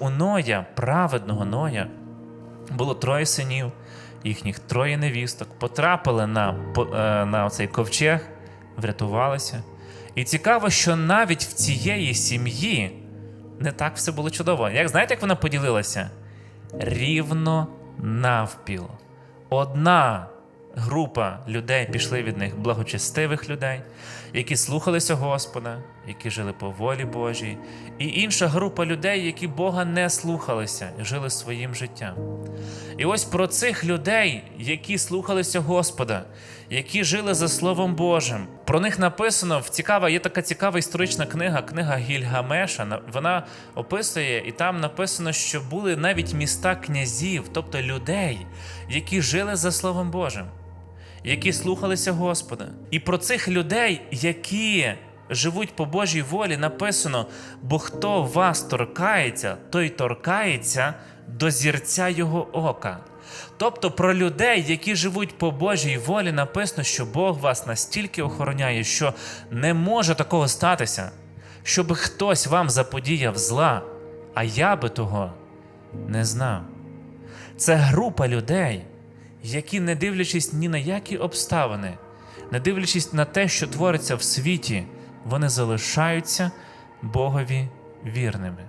У Ноя, праведного Ноя, було троє синів, їхніх троє невісток, потрапили на, е, на цей ковчег, врятувалися. І цікаво, що навіть в цієї сім'ї не так все було чудово. Як знаєте, як вона поділилася? Рівно навпіл. Одна група людей пішли від них благочестивих людей, які слухалися Господа, які жили по волі Божій, і інша група людей, які Бога не слухалися, і жили своїм життям. І ось про цих людей, які слухалися Господа, які жили за Словом Божим. Про них написано в цікава, є така цікава історична книга, книга Гільгамеша. На- Вона описує, і там написано, що були навіть міста князів, тобто людей, які жили за Словом Божим, які слухалися Господа. І про цих людей, які живуть по Божій волі, написано: бо хто вас торкається, той торкається до зірця його ока. Тобто про людей, які живуть по Божій волі, написано, що Бог вас настільки охороняє, що не може такого статися, щоб хтось вам заподіяв зла, а я би того не знав. Це група людей, які, не дивлячись ні на які обставини, не дивлячись на те, що твориться в світі, вони залишаються Богові вірними.